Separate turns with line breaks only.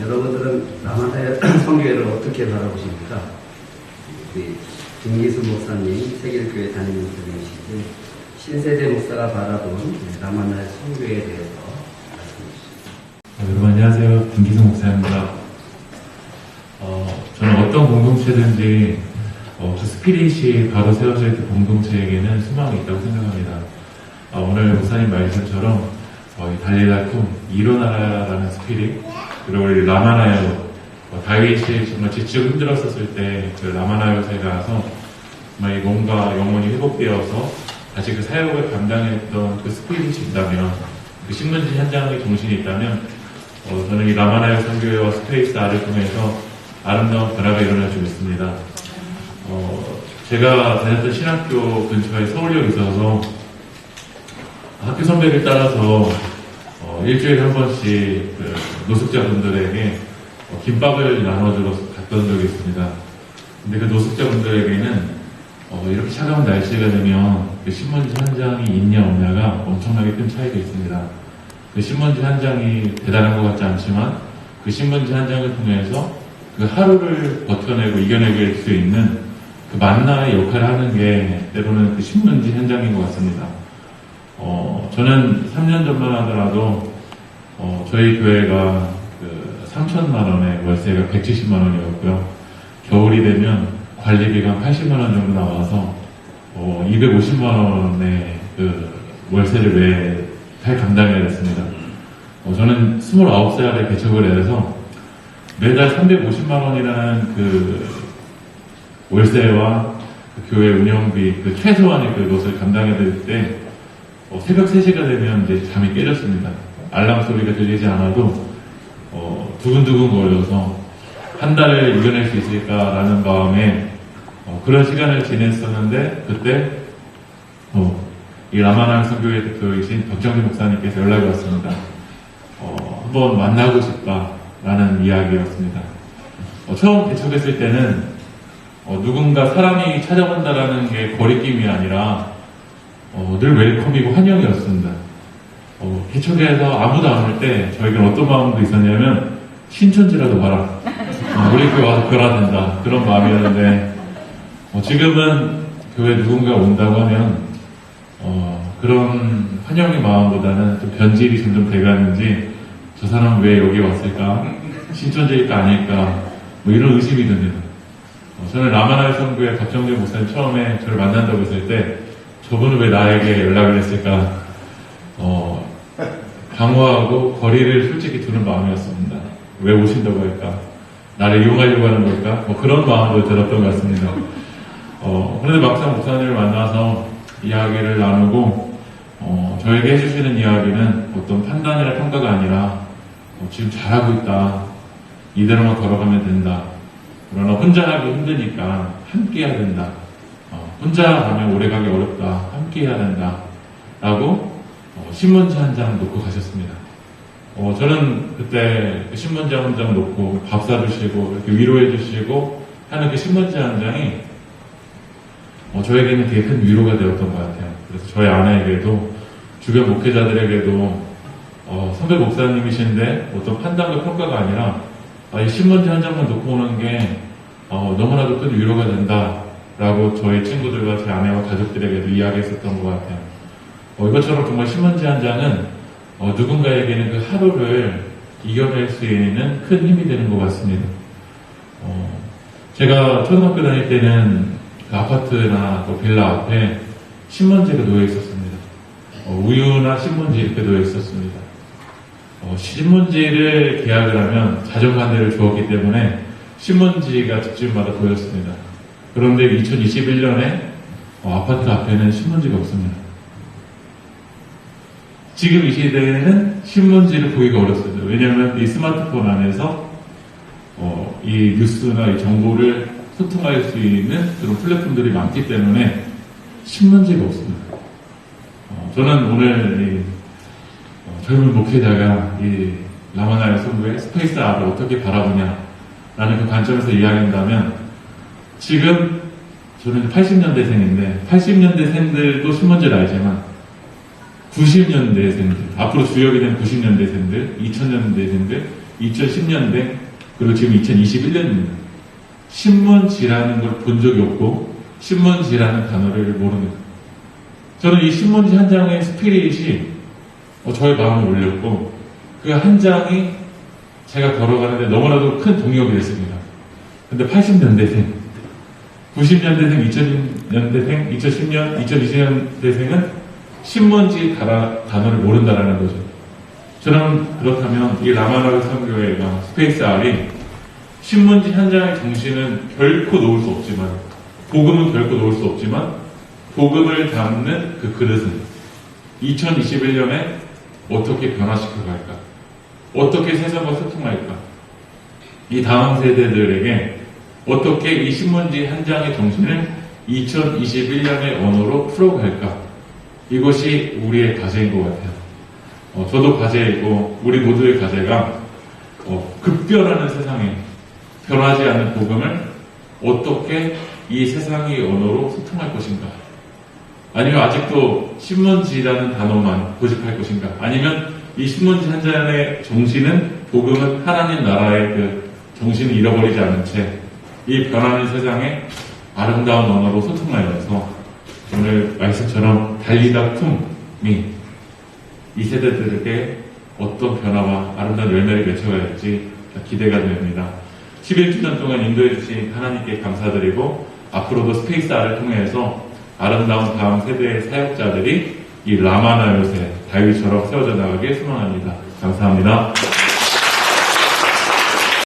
여러분들은 남한의 성교회를 어떻게 바라보십니까? 우리 김기수 목사님 세계교회 담임 목사님이시지 신세대 목사가 바라본 남한의 성교회에 대해서 말씀해 주시죠.
어, 여러분 안녕하세요. 김기성 목사입니다. 어, 저는 어떤 공동체든지 어, 그 스피릿이 바로 세워져 있는 공동체에게는 소망이 있다고 생각합니다. 어, 오늘 목사님 말씀처럼 어, 이 달리다툼 일어나라라는 스피릿 그리고 우리 라마나요 어, 다윗이 정말 지치고 힘들었었을 때 그 라마나요에 가서 정말 이 몸과 영혼이 회복되어서 다시 그 사역을 감당했던 그 스피릿이 있다면 그 신문지 현장의 정신이 있다면 어, 저는 이 라마나요 선교회와 스페이스 R을 통해서 아름다운 변화가 일어날 줄 믿습니다. 어, 제가 다녔던 신학교 근처에 서울역이 있어서 학교 선배를 따라서 어, 일주일에 한 번씩 그 노숙자분들에게 어, 김밥을 나눠주러 갔던 적이 있습니다. 근데 그 노숙자분들에게는 어, 이렇게 차가운 날씨가 되면 그 신문지 한 장이 있냐 없냐가 엄청나게 큰 차이가 있습니다. 그 신문지 한 장이 대단한 것 같지 않지만 그 신문지 한 장을 통해서 그 하루를 버텨내고 이겨내길 수 있는 그 만나의 역할을 하는 게 때로는 그 신문지 한 장인 것 같습니다. 어, 저는 3년 전만 하더라도 어, 저희 교회가 그 3천만 원에 월세가 170만 원이었고요. 겨울이 되면 관리비가 80만 원 정도 나와서 어, 250만 원의 그 월세를 매달 감당해야 됐습니다. 어, 저는 29살에 개척을 해서 매달 350만 원이라는 그 월세와 그 교회 운영비 그 최소한의 그 것을 감당해야 될 때 어, 새벽 3시가 되면 이제 잠이 깨졌습니다. 알람 소리가 들리지 않아도 어, 두근두근 거려서 한 달을 이겨낼 수 있을까라는 마음에 어, 그런 시간을 지냈었는데 그때 어, 이 라마난 선교회 대표이신 박정희 목사님께서 연락이 왔습니다. 어, 한번 만나고 싶다라는 이야기였습니다. 어, 처음 개척했을 때는 어, 누군가 사람이 찾아온다라는 게 거리낌이 아니라 어, 늘 웰컴이고 환영이었습니다. 어, 개척해서 아무도 안 올 때 저에게는 어떤 마음도 있었냐면 신천지라도 봐라. 어, 우리 교회 와서 그러야 된다. 그런 마음이었는데 어, 지금은 교회 누군가 온다고 하면 어, 그런 환영의 마음보다는 좀 변질이 점점 돼가는지 저 사람 왜 여기 왔을까? 신천지일까 아닐까? 뭐 이런 의심이 듭니다. 어, 저는 라마나의 성교회 박정대 목사님 처음에 저를 만난다고 했을 때 저분은 왜 나에게 연락을 했을까? 어, 방어하고 거리를 솔직히 두는 마음이었습니다. 왜 오신다고 할까? 나를 이용하려고 하는 걸까? 뭐 그런 마음도 들었던 것 같습니다. 어, 그런데 막상 목사님을 만나서 이야기를 나누고, 어, 저에게 해주시는 이야기는 어떤 판단이나 평가가 아니라, 어, 지금 잘하고 있다. 이대로만 걸어가면 된다. 그러나 혼자 하기 힘드니까 함께 해야 된다. 어, 혼자 가면 오래 가기 어렵다. 함께 해야 된다. 라고 어, 신문지 한 장 놓고 가셨습니다. 어, 저는 그때 그 신문지 한 장 놓고 밥 사주시고 이렇게 위로해 주시고 하는 그 신문지 한 장이 어, 저에게는 되게 큰 위로가 되었던 것 같아요. 그래서 저희 아내에게도 주변 목회자들에게도 어, 선배 목사님이신데 어떤 판단과 평가가 아니라 아, 이 신문지 한 장만 놓고 오는 게 어, 너무나도 큰 위로가 된다 라고 저희 친구들과 제 아내와 가족들에게도 이야기했었던 것 같아요. 어, 이것처럼 정말 신문지 한 장은 어, 누군가에게는 그 하루를 이겨낼 수 있는 큰 힘이 되는 것 같습니다. 어, 제가 초등학교 다닐 때는 그 아파트나 또 빌라 앞에 신문지가 놓여 있었습니다. 어, 우유나 신문지 이렇게 놓여 있었습니다. 어, 신문지를 계약을 하면 자전거 한 대를 주었기 때문에 신문지가 집집마다 보였습니다. 그런데 2021년에 어, 아파트 앞에는 신문지가 없습니다. 지금 이 시대에는 신문지를 보기가 어렵습니다. 왜냐하면 이 스마트폰 안에서 어, 이 뉴스나 이 정보를 소통할 수 있는 그런 플랫폼들이 많기 때문에 신문지가 없습니다. 어, 저는 오늘 이, 어, 젊은 목회자가 이 라마나의 성부의 스페이스 R을 어떻게 바라보냐라는 그 관점에서 이야기한다면 지금 저는 80년대생인데 80년대생들도 신문지를 알지만 90년대생들, 앞으로 주역이 된 90년대생들, 2000년대생들, 2010년대 그리고 지금 2021년입니다. 신문지라는 걸 본 적이 없고 신문지라는 단어를 모르는. 저는 이 신문지 한 장의 스피릿이 어, 저의 마음을 울렸고 그 한 장이 제가 걸어가는데 너무나도 큰 동력이 됐습니다. 근데 80년대생, 90년대생, 2000년대생, 2010년, 2020년대생은 신문지 단어, 단어를 모른다라는 거죠. 저는 그렇다면 이 라마나르 선교회가 스페이스 R이 신문지 한 장의 정신은 결코 놓을 수 없지만 복음은 결코 놓을 수 없지만 복음을 담는 그 그릇은 2021년에 어떻게 변화시켜 갈까? 어떻게 세상과 소통할까? 이 다음 세대들에게 어떻게 이 신문지 한 장의 정신을 2021년의 언어로 풀어갈까? 이것이 우리의 과제인 것 같아요. 어, 저도 과제이고 우리 모두의 과제가 어, 급변하는 세상에 변하지 않는 복음을 어떻게 이 세상의 언어로 소통할 것인가? 아니면 아직도 신문지라는 단어만 고집할 것인가? 아니면 이 신문지 한 잔의 정신은 복음은 하나님 나라의 그 정신을 잃어버리지 않은 채 이 변하는 세상에 아름다운 언어로 소통하여서 오늘 말씀처럼 달리다 품이 이 세대들에게 어떤 변화와 아름다운 열매를 맺혀야 할지 기대가 됩니다. 11주년 동안 인도해 주신 하나님께 감사드리고 앞으로도 스페이스 R을 통해서 아름다운 다음 세대의 사역자들이 이 라마나 요새 다윗처럼 세워져 나가길 소망합니다. 감사합니다.